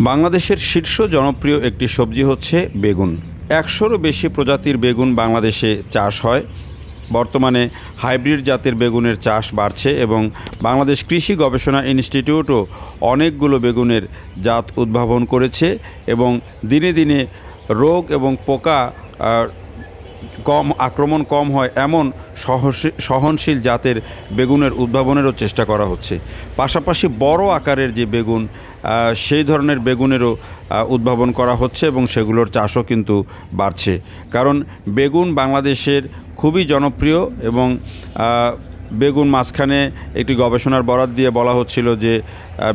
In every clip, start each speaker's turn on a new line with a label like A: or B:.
A: বাংলাদেশের শীর্ষ জনপ্রিয় একটি সবজি হচ্ছে বেগুন। একশোরও বেশি প্রজাতির বেগুন বাংলাদেশে চাষ হয়। বর্তমানে হাইব্রিড জাতের বেগুনের চাষ বাড়ছে এবং বাংলাদেশ কৃষি গবেষণা ইনস্টিটিউটও অনেকগুলো বেগুনের জাত উদ্ভাবন করেছে এবং দিনে দিনে রোগ এবং পোকা কম, আক্রমণ কম হয় এমন সহনশীল জাতের বেগুনের উদ্ভাবনেরও চেষ্টা করা হচ্ছে। পাশাপাশি বড় আকারের যে বেগুন সেই ধরনের বেগুনেরও উদ্ভাবন করা হচ্ছে এবং সেগুলোর চাষও কিন্তু বাড়ছে। কারণ বেগুন বাংলাদেশের খুবই জনপ্রিয় এবং বেগুন মাঝখানে একটি গবেষণার বরাদ দিয়ে বলা হচ্ছিল যে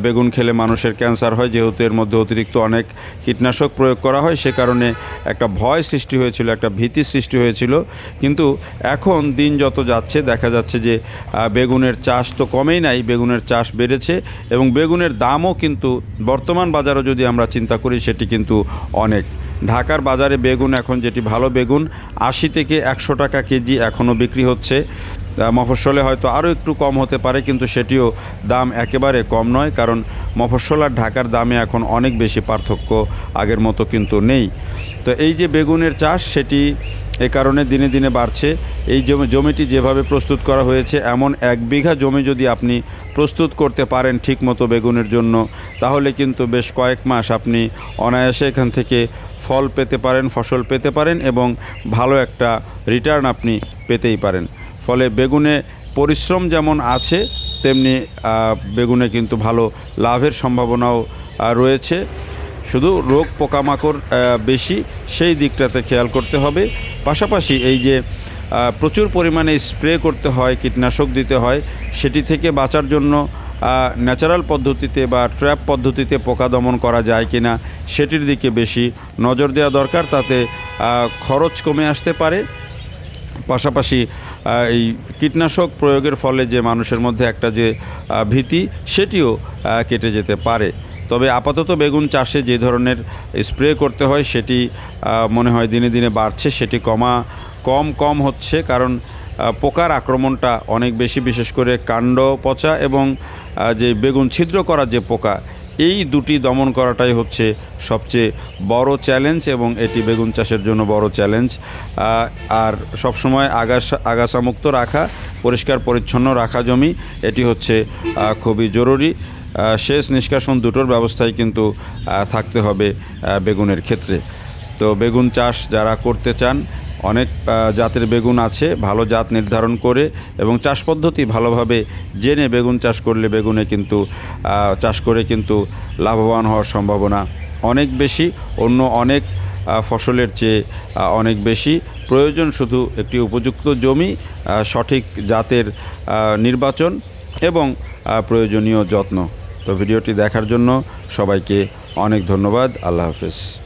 A: বেগুন খেলে মানুষের ক্যান্সার হয়, যেহেতু এর মধ্যে অতিরিক্ত অনেক কীটনাশক প্রয়োগ করা হয়, সে কারণে একটা ভয় সৃষ্টি হয়েছিল, একটা ভীতি সৃষ্টি হয়েছিল। কিন্তু এখন দিন যত যাচ্ছে, দেখা যাচ্ছে যে বেগুনের চাষ তো কমেই নাই, বেগুনের চাষ বেড়েছে এবং বেগুনের দামও কিন্তু বর্তমান বাজারও যদি আমরা চিন্তা করি, সেটি কিন্তু অনেক। ঢাকার বাজারে বেগুন, এখন যেটি ভালো বেগুন, আশি থেকে একশো টাকা কেজি এখনও বিক্রি হচ্ছে। মফস্বলে হয়তো আরও একটু কম হতে পারে, কিন্তু সেটিও দাম একেবারে কম নয়, কারণ মফস্বল আর ঢাকার দামে এখন অনেক বেশি পার্থক্য আগের মতো কিন্তু নেই। তো এই যে বেগুনের চাষ, সেটি এ কারণে দিনে দিনে বাড়ছে। এই জমি জমিটি যেভাবে প্রস্তুত করা হয়েছে, এমন এক বিঘা জমি যদি আপনি প্রস্তুত করতে পারেন ঠিকমতো বেগুনের জন্য, তাহলে কিন্তু বেশ কয়েক মাস আপনি অনায়াসে এখান থেকে ফল পেতে পারেন, ফসল পেতে পারেন এবং ভালো একটা রিটার্ন আপনি পেতেই পারেন। ফলে বেগুনে পরিশ্রম যেমন আছে, তেমনি বেগুনে কিন্তু ভালো লাভের সম্ভাবনাও রয়েছে। শুধু রোগ পোকামাকড় বেশি, সেই দিকটাতে খেয়াল করতে হবে। পাশাপাশি এই যে প্রচুর পরিমাণে স্প্রে করতে হয়, কীটনাশক দিতে হয়, সেটি থেকে বাঁচার জন্য ন্যাচারাল পদ্ধতিতে বা ট্র্যাপ পদ্ধতিতে পোকা দমন করা যায় কিনা সেটির দিকে বেশি নজর দেওয়া দরকার। তাতে খরচ কমে আসতে পারে। পাশাপাশি এই কীটনাশক প্রয়োগের ফলে যে মানুষের মধ্যে একটা যে ভীতি, সেটিও কেটে যেতে পারে। তবে আপাতত বেগুন চাষে যে ধরনের স্প্রে করতে হয় সেটি মনে হয় দিনে দিনে বাড়ছে, সেটি কমা, কম কম হচ্ছে কারণ পোকার আক্রমণটা অনেক বেশি, বিশেষ করে কাণ্ড পচা এবং যে বেগুন ছিদ্র করার যে পোকা, এই দুটি দমন করাটাই হচ্ছে সবচেয়ে বড় চ্যালেঞ্জ এবং এটি বেগুন চাষের জন্য বড় চ্যালেঞ্জ। আর সবসময় আগাছা আগাছামুক্ত রাখা, পরিষ্কার পরিচ্ছন্ন রাখা জমি, এটি হচ্ছে খুবই জরুরি। সেচ নিষ্কাশন দুটোর ব্যবস্থাই কিন্তু থাকতে হবে বেগুনের ক্ষেত্রে। তো বেগুন চাষ যারা করতে চান, অনেক জাতের বেগুন আছে, ভালো জাত নির্ধারণ করে এবং চাষ পদ্ধতি ভালোভাবে জেনে বেগুন চাষ করলে বেগুনে কিন্তু চাষ করে কিন্তু লাভবান হওয়ার সম্ভাবনা অনেক বেশি। অন্য অনেক ফসলের চেয়ে অনেক বেশি। প্রয়োজন শুধু একটি উপযুক্ত জমি সঠিক জাতের নির্বাচন এবং প্রয়োজনীয় যত্ন। তো ভিডিওটি দেখার জন্য সবাইকে অনেক ধন্যবাদ। আল্লাহ হাফেজ।